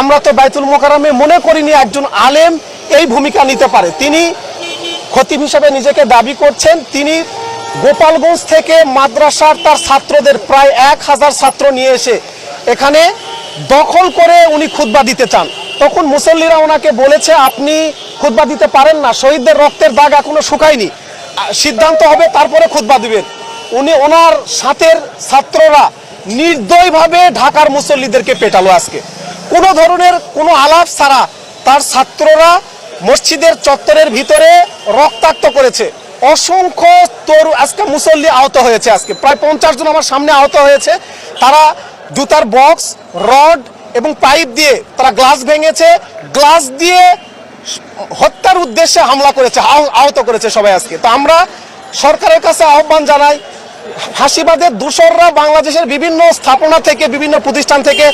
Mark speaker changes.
Speaker 1: আমরা তো বাইতুল মোকারমে মনে করিনি একজন আলেম এই ভূমিকা নিতে পারে। তিনি খতিব হিসেবে নিজেকে দাবি করছেন। তিনি গোপালগঞ্জ থেকে মাদ্রাসার তার ছাত্রদের প্রায় এক হাজার ছাত্র নিয়ে এসে এখানে দখল করে উনি খুতবা দিতে চান। তখন মুসল্লিরা ওনাকে বলেছে, আপনি খুতবা দিতে পারেন না। শহীদদের রক্তের দাগ এখনও শুকায়নি। সিদ্ধান্ত হবে, তারপরে খুতবা দিবেন। উনি ওনার সাথের ছাত্ররা নির্দয়ভাবে ঢাকার মুসল্লিদেরকে পেটালো আজকে। কোনো ধরনের কোনো আলাপ ছাড়া তার ছাত্ররা মসজিদের চত্বরের ভিতরে রক্তাক্ত করেছে। অসংখ্য তরু আজকে মুসল্লি আহত হয়েছে আজকে। প্রায় পঞ্চাশ জন আমার সামনে আহত হয়েছে। তারা জুতার বক্স, রড এবং পাইপ দিয়ে তারা গ্লাস ভেঙেছে। গ্লাস দিয়ে হত্যার উদ্দেশ্যে হামলা করেছে আহত করেছে সবাই আজকে। তো আমরা সরকারের কাছে আহ্বান জানাই, হাসিবাদের দূষররা বাংলাদেশের বিভিন্ন স্থাপনা থেকে, বিভিন্ন প্রতিষ্ঠান থেকে